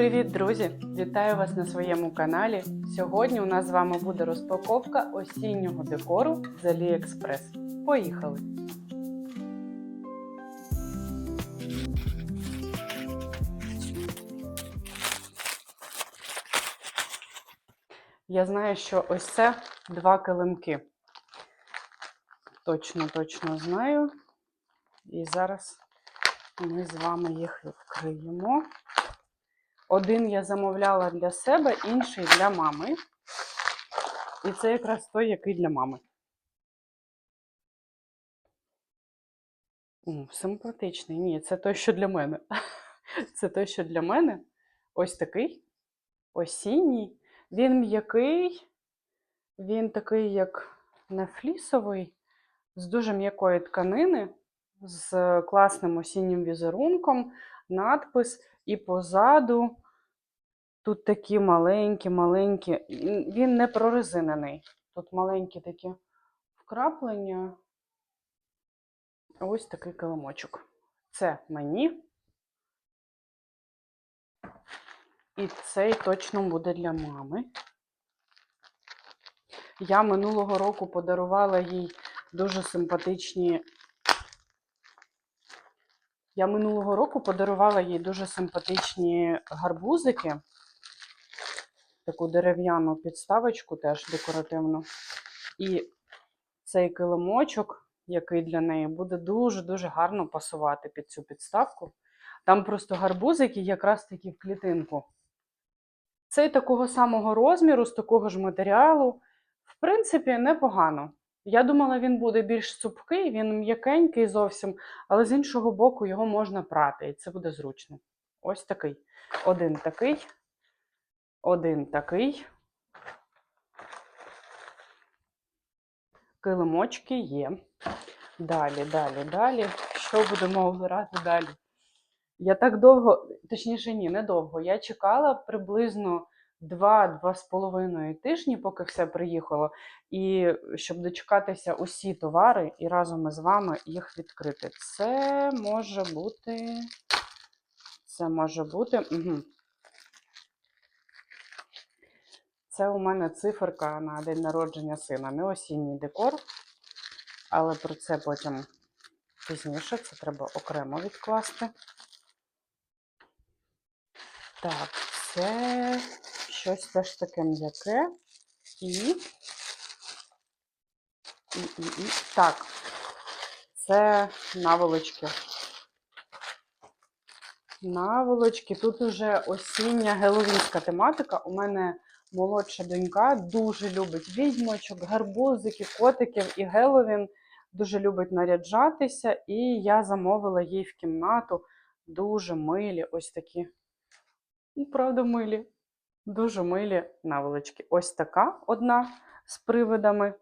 Привіт, друзі! Вітаю вас на своєму каналі. Сьогодні у нас з вами буде розпаковка осіннього декору з AliExpress. Поїхали! Я знаю, що ось це два килимки. Точно, точно знаю. І зараз ми з вами їх відкриємо. Один я замовляла для себе, інший для мами. І це якраз той, який для мами. Симпатичний. Ні, це той, що для мене. Це той, що для мене. Ось такий осінній. Він м'який, він такий, як не флісовий, з дуже м'якої тканини, з класним осіннім візерунком, надпис, і позаду тут такі маленькі-маленькі. Він не прорезинений. Тут маленькі такі вкраплення. Ось такий килимочок. Це мені. І цей точно буде для мами. Я минулого року подарувала їй дуже симпатичні. Я минулого року подарувала їй дуже симпатичні гарбузики. Таку дерев'яну підставочку теж декоративну. І цей килимочок, який для неї, буде дуже-дуже гарно пасувати під цю підставку. Там просто гарбузики якраз таки в клітинку. Цей такого самого розміру, з такого ж матеріалу. В принципі, непогано. Я думала, він буде більш цупкий, він м'якенький зовсім, але з іншого боку його можна прати, і це буде зручно. Ось такий. Один такий, один такий. Килимочки є. Далі, далі, далі. Що будемо обирати далі? Я так довго, точніше, ні, не довго. Я чекала приблизно 2-2,5 тижні, поки все приїхало, і щоб дочекатися усі товари і разом із вами їх відкрити. Це може бути. Це може бути. Угу. Це у мене циферка на день народження сина. Не осінній декор, але про це потім пізніше. Це треба окремо відкласти. Так, це щось теж таке м'яке. І... І, і, і. Так, це наволочки. Наволочки. Тут уже осіння геловінська тематика. У мене молодша донька дуже любить відьмочок, гарбузики, котиків і геловін. Дуже любить наряджатися, і я замовила їй в кімнату дуже милі ось такі. Ну, правда, милі. Дуже милі наволочки. Ось така одна з привидами.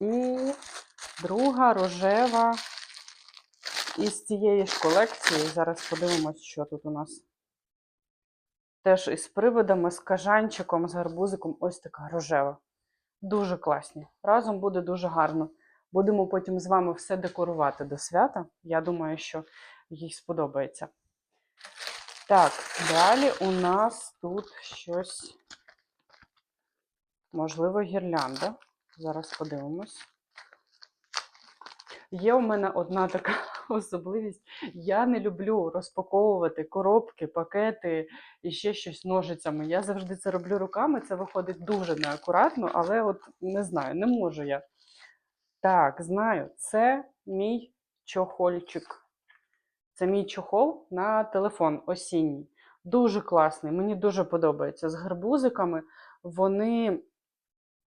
І друга рожева із цієї ж колекції. Зараз подивимось, що тут у нас. Теж із привидами, з кажанчиком, з гарбузиком. Ось така рожева. Дуже класні. Разом буде дуже гарно. Будемо потім з вами все декорувати до свята. Я думаю, що їй сподобається. Так, далі у нас тут щось, можливо, гірлянда. Зараз подивимось. Є у мене одна така особливість. Я не люблю розпаковувати коробки, пакети і ще щось ножицями. Я завжди це роблю руками, це виходить дуже неакуратно, але от не знаю, не можу я. Так, знаю, це мій чохольчик. Це мій чохол на телефон осінній. Дуже класний, мені дуже подобається. З гарбузиками вони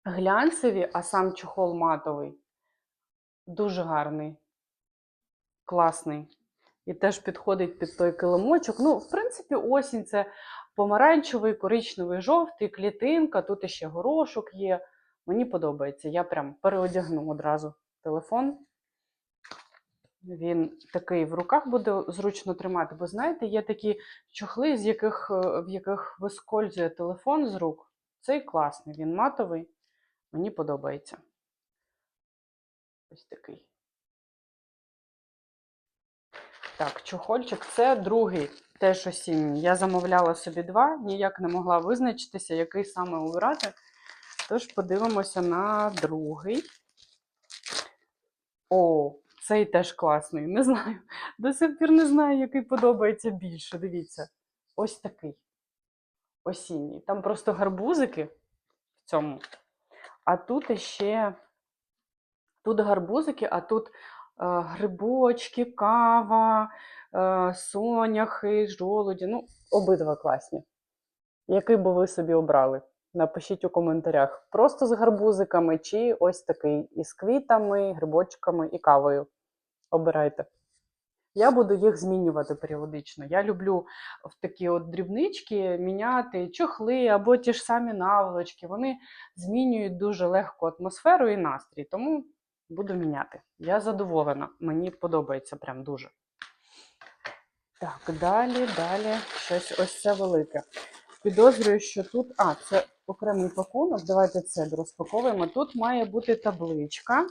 глянцеві, а сам чохол матовий. Дуже гарний, класний. І теж підходить під той килимочок. Ну, в принципі, осінь це помаранчевий, коричневий, жовтий, клітинка, тут іще горошок є. Мені подобається. Я прям переодягну одразу телефон. Він такий в руках буде зручно тримати, бо знаєте, є такі чохли, з яких, в яких вискользує телефон з рук. Цей класний, він матовий. Мені подобається. Ось такий. Так, чохольчик це другий, теж осінній. Я замовляла собі два, ніяк не могла визначитися, який саме обрати. Тож подивимося на другий. О, цей теж класний. Не знаю. До сих пір не знаю, який подобається більше. Дивіться. Ось такий. Осінній. Там просто гарбузики в цьому. А тут іще. Тут гарбузики, а тут е, грибочки, кава, е, соняхи, жолуді. Ну, обидва класні. Який би ви собі обрали? Напишіть у коментарях. Просто з гарбузиками чи ось такий із квітами, грибочками і кавою. Обирайте. Я буду їх змінювати періодично. Я люблю в такі от дрібнички міняти чохли або ті ж самі наволочки. Вони змінюють дуже легко атмосферу і настрій, тому буду міняти. Я задоволена, мені подобається прям дуже. Так, далі, далі щось ось це велике. Підозрюю, що тут. А, це окремий пакунок. Давайте це розпаковуємо. Тут має бути табличка.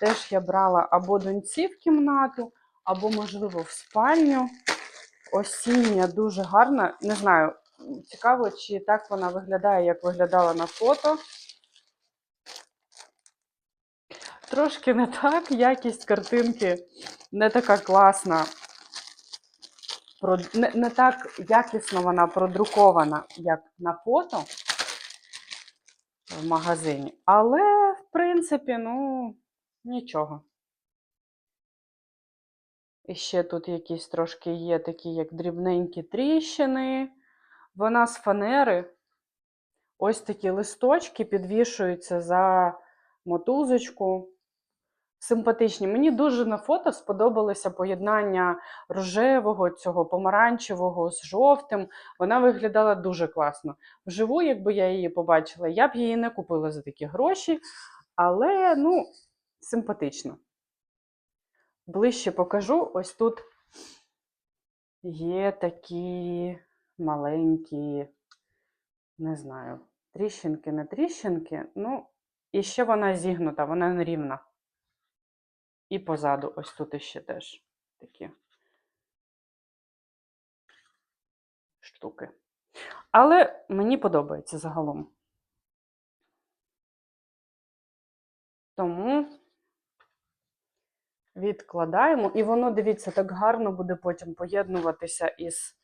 Теж я брала або доньці в кімнату, або, можливо, в спальню. Осіння дуже гарна. Не знаю, цікаво, чи так вона виглядає, як виглядала на фото. Трошки не так. Якість картинки не така класна. Не, не так якісно вона продрукована, як на фото в магазині. Але, в принципі, ну, нічого. І ще тут якісь трошки є такі, як дрібненькі тріщини. Вона з фанери. Ось такі листочки підвішуються за мотузочку. Симпатичні. Мені дуже на фото сподобалося поєднання рожевого, цього помаранчевого з жовтим. Вона виглядала дуже класно. Вживу, якби я її побачила, я б її не купила за такі гроші, але ну, симпатично. Ближче покажу. Ось тут є такі маленькі, не знаю, тріщинки, не тріщинки. Ну, і ще вона зігнута, вона нерівна. І позаду, ось тут іще теж такі штуки. Але мені подобається загалом. Тому відкладаємо. І воно, дивіться, так гарно буде потім поєднуватися із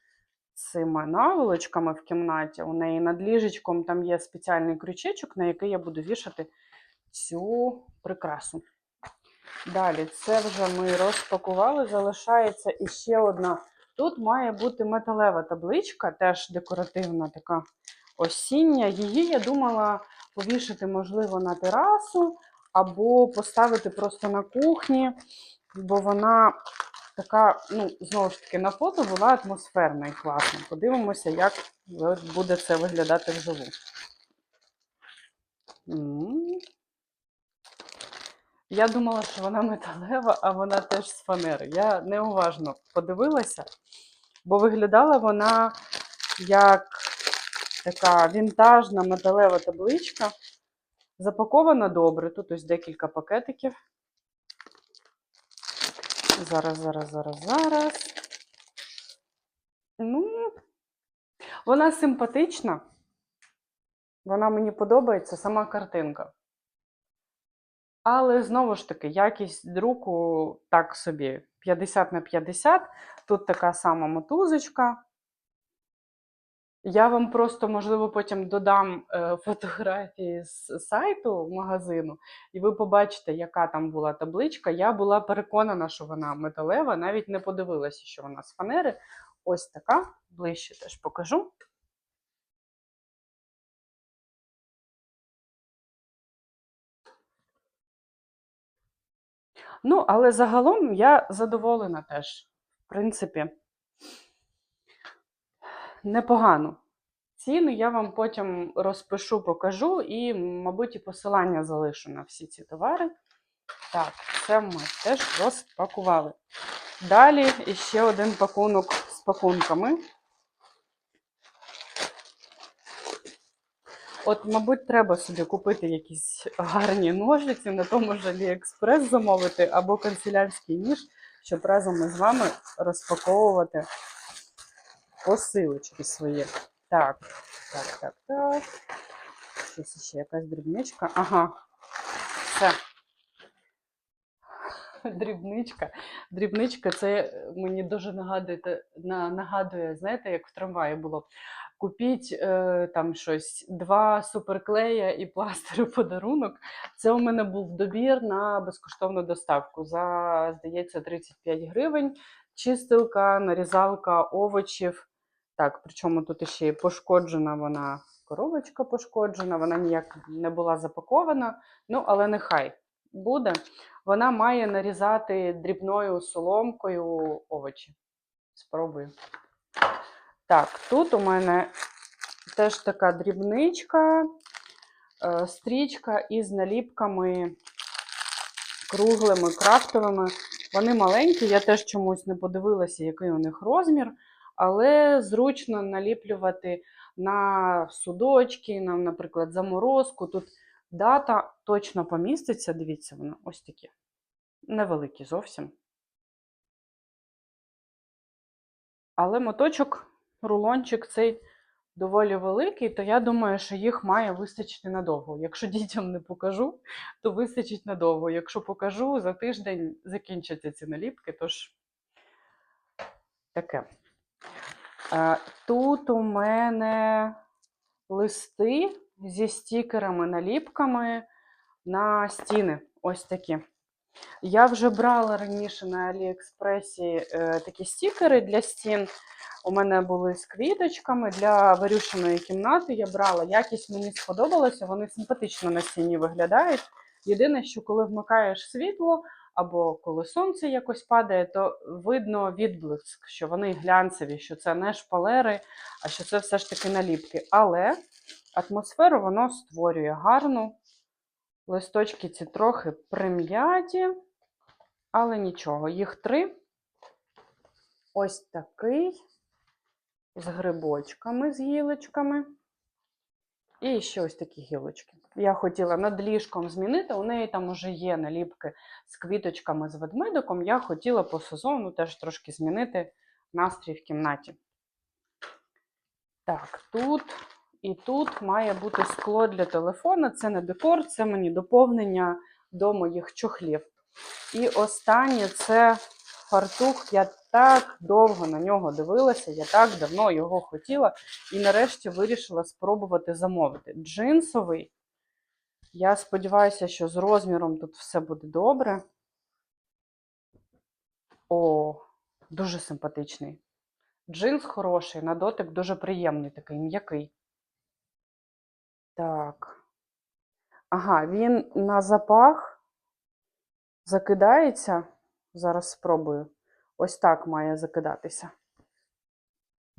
цими наволочками в кімнаті. У неї над ліжечком там є спеціальний крючечок, на який я буду вішати цю прикрасу. Далі, це вже ми розпакували. Залишається іще одна. Тут має бути металева табличка, теж декоративна така осіння. Її я думала повішати, можливо, на терасу або поставити просто на кухні, бо вона така, ну, знову ж таки, на фото була атмосферна і класна. Подивимося, як буде це виглядати вживу. Я думала, що вона металева, а вона теж з фанери. Я неуважно подивилася, бо виглядала вона як така вінтажна металева табличка. Запакована добре. Тут ось декілька пакетиків. Зараз, зараз, зараз, зараз. Ну, вона симпатична. Вона мені подобається, сама картинка. Але знову ж таки, якість друку так собі 50 на 50. Тут така сама мотузочка. Я вам просто, можливо, потім додам е, фотографії з сайту магазину, і ви побачите, яка там була табличка. Я була переконана, що вона металева, навіть не подивилася, що вона з фанери. Ось така. Ближче теж покажу. Ну, але загалом я задоволена теж. В принципі, непогано. Ціни я вам потім розпишу, покажу і, мабуть, і посилання залишу на всі ці товари. Так, це ми теж розпакували. Далі ще один пакунок з пакунками. От, мабуть, треба собі купити якісь гарні ножиці, на тому ж Аліекспрес замовити, або канцелярський ніж, щоб разом із вами розпаковувати посилочки свої. Так, так, так, так. Щось ще якась дрібничка. Ага. Все. Дрібничка. Дрібничка це мені дуже нагадує, нагадує, знаєте, як в трамваї було. Купіть е, там щось, два суперклея і пластир у подарунок. Це у мене був добір на безкоштовну доставку за, здається, 35 гривень. Чистилка, нарізалка овочів. Так, причому тут ще й пошкоджена вона, коробочка пошкоджена, вона ніяк не була запакована. Ну, але нехай буде. Вона має нарізати дрібною соломкою овочі. Спробую. Так, тут у мене теж така дрібничка, е, стрічка із наліпками круглими, крафтовими. Вони маленькі, я теж чомусь не подивилася, який у них розмір, але зручно наліплювати на судочки, на, наприклад, заморозку. Тут дата точно поміститься. Дивіться, воно ось такі. Невеликі зовсім. Але моточок, рулончик цей доволі великий, то я думаю, що їх має вистачити надовго. Якщо дітям не покажу, то вистачить надовго. Якщо покажу, за тиждень закінчаться ці наліпки, тож таке. Е, Тут у мене листи зі стікерами, наліпками на стіни. Ось такі. Я вже брала раніше на Аліекспресі е, такі стікери для стін. У мене були з квіточками для вирішеної кімнати. Я брала. Якість мені сподобалася, вони симпатично на стіні виглядають. Єдине, що коли вмикаєш світло або коли сонце якось падає, то видно відблиск, що вони глянцеві, що це не шпалери, а що це все ж таки наліпки. Але атмосферу воно створює гарну. Листочки ці трохи прим'яті, але нічого. Їх три. Ось такий з грибочками, з гілочками. І ще ось такі гілочки. Я хотіла над ліжком змінити. У неї там вже є наліпки з квіточками з ведмедиком. Я хотіла по сезону теж трошки змінити настрій в кімнаті. Так, тут і тут має бути скло для телефона. Це не декор, це мені доповнення до моїх чохлів. І останнє це фартух. Я так довго на нього дивилася, я так давно його хотіла. І нарешті вирішила спробувати замовити. Джинсовий. Я сподіваюся, що з розміром тут все буде добре. О, дуже симпатичний. Джинс хороший, на дотик дуже приємний, такий м'який. Так. Ага, він на запах закидається. Зараз спробую. Ось так має закидатися.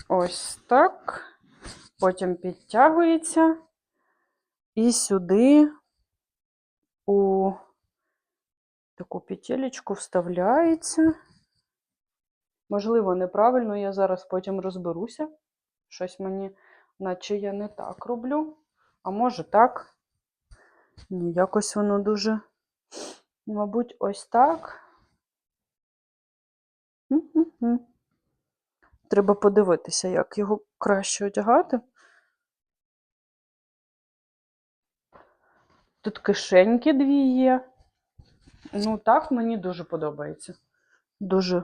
Ось так. Потім підтягується. І сюди у таку петелечку вставляється. Можливо, неправильно, я зараз потім розберуся. Щось мені, наче я не так роблю. А може так. Ні, якось воно дуже, мабуть, ось так. Треба подивитися, як його краще одягати. Тут кишеньки дві є. Ну, так мені дуже подобається. Дуже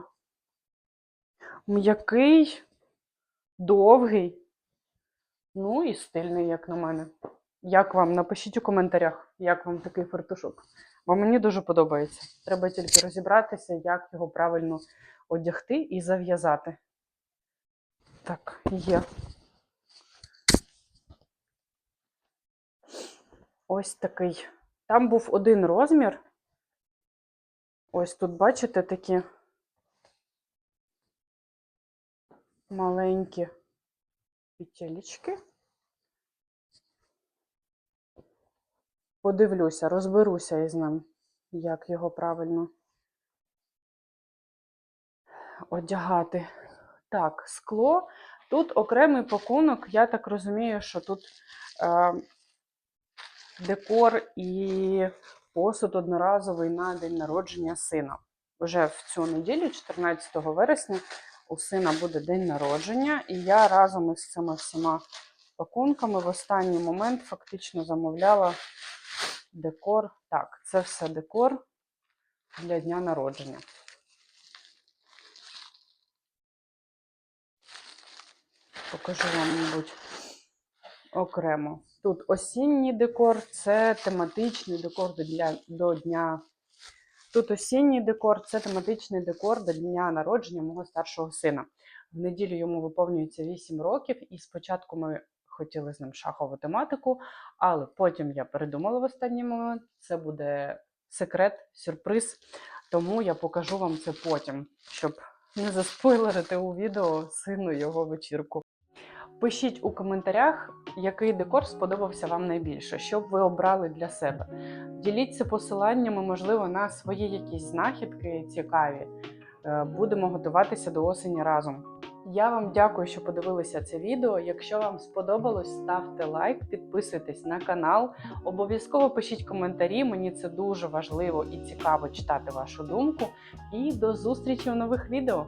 м'який, довгий. Ну і стильний, як на мене. Як вам? Напишіть у коментарях, як вам такий фартушок. Бо мені дуже подобається. Треба тільки розібратися, як його правильно одягти і зав'язати. Так, є. Ось такий. Там був один розмір. Ось тут, бачите, такі маленькі петелечки. Подивлюся, розберуся із ним, як його правильно одягати. Так, скло. Тут окремий пакунок, я так розумію, що тут е, декор і посуд одноразовий на день народження сина. вже в цю неділю, 14 вересня, у сина буде день народження, і я разом із цими всіма пакунками в останній момент фактично замовляла декор. Так, це все декор для дня народження. Покажу вам, мабуть, окремо. Тут осінній декор, це тематичний декор для, до дня. Тут осінній декор, це тематичний декор до дня народження мого старшого сина. В неділю йому виповнюється 8 років, і спочатку ми хотіли з ним шахову тематику, але потім я передумала в останній момент. Це буде секрет, сюрприз. Тому я покажу вам це потім, щоб не заспойлерити у відео сину його вечірку. Пишіть у коментарях, який декор сподобався вам найбільше, що б ви обрали для себе. Діліться посиланнями, можливо, на свої якісь знахідки цікаві. Е, Будемо готуватися до осені разом. Я вам дякую, що подивилися це відео. Якщо вам сподобалось, ставте лайк, підписуйтесь на канал. Обов'язково пишіть коментарі. Мені це дуже важливо і цікаво читати вашу думку. І до зустрічі в нових відео!